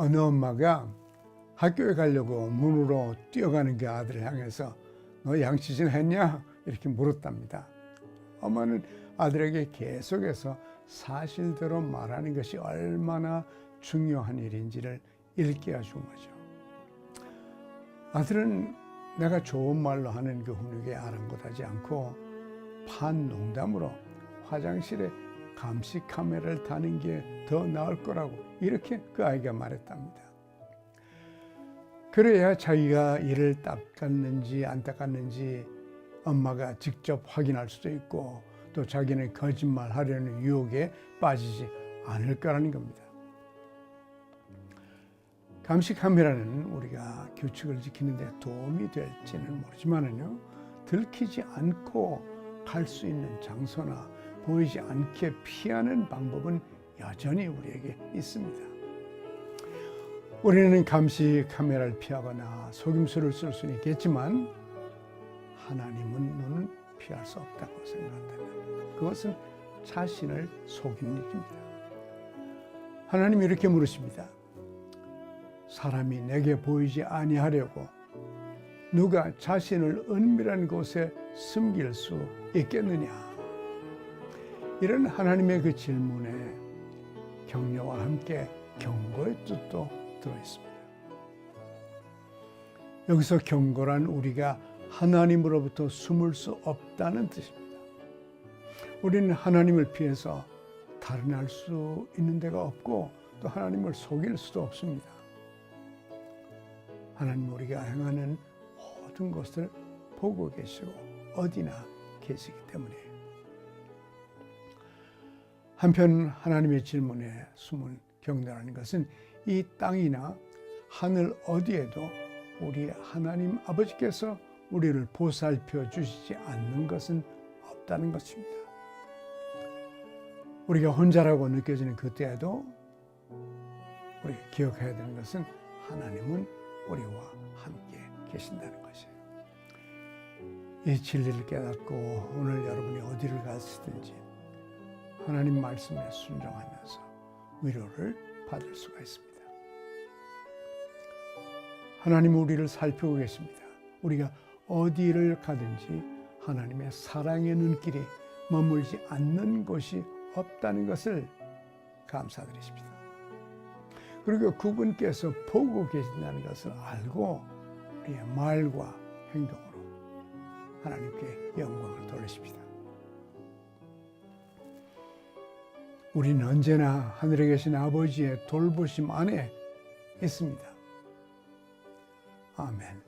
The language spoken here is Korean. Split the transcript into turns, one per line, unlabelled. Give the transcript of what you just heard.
어느 엄마가 학교에 가려고 문으로 뛰어가는 그 아들을 향해서 너 양치질 했냐? 이렇게 물었답니다. 엄마는 아들에게 계속해서 사실대로 말하는 것이 얼마나 중요한 일인지를 일깨워 준 거죠. 아들은 내가 좋은 말로 하는 그 훈육에 아랑곳하지 않고 반 농담으로 화장실에 감시 카메라를 다는 게 더 나을 거라고 이렇게 그 아이가 말했답니다. 그래야 자기가 이를 닦았는지 안 닦았는지 엄마가 직접 확인할 수도 있고 또 자기는 거짓말 하려는 유혹에 빠지지 않을 거라는 겁니다. 감시 카메라는 우리가 규칙을 지키는 데 도움이 될지는 모르지만은요. 들키지 않고 갈 수 있는 장소나 보이지 않게 피하는 방법은 여전히 우리에게 있습니다. 우리는 감시 카메라를 피하거나 속임수를 쓸 수는 있겠지만 하나님은 눈은 피할 수 없다고 생각한다면 그것은 자신을 속이는 일입니다. 하나님이 이렇게 물으십니다. 사람이 내게 보이지 아니하려고 누가 자신을 은밀한 곳에 숨길 수 있겠느냐? 이런 하나님의 그 질문에 격려와 함께 경고의 뜻도 들어 있습니다. 여기서 경고란 우리가 하나님으로부터 숨을 수 없다는 뜻입니다. 우리는 하나님을 피해서 달아날 수 있는 데가 없고 또 하나님을 속일 수도 없습니다. 하나님 우리가 행하는 모든 것을 보고 계시고 어디나 계시기 때문에 한편 하나님의 질문에 숨은 경배라는 것은 이 땅이나 하늘 어디에도 우리 하나님 아버지께서 우리를 보살펴 주시지 않는 것은 없다는 것입니다. 우리가 혼자라고 느껴지는 그때에도 우리가 기억해야 되는 것은 하나님은 우리와 함께 계신다는 것이에요. 이 진리를 깨닫고 오늘 여러분이 어디를 가시든지 하나님 말씀에 순종하면서 위로를 받을 수가 있습니다. 하나님 우리를 살피고 계십니다. 우리가 어디를 가든지 하나님의 사랑의 눈길이 머물지 않는 곳이 없다는 것을 감사드리십니다. 그리고 그분께서 보고 계신다는 것을 알고 우리의 말과 행동으로 하나님께 영광을 돌리십니다. 우리는 언제나 하늘에 계신 아버지의 돌보심 안에 있습니다. 아멘.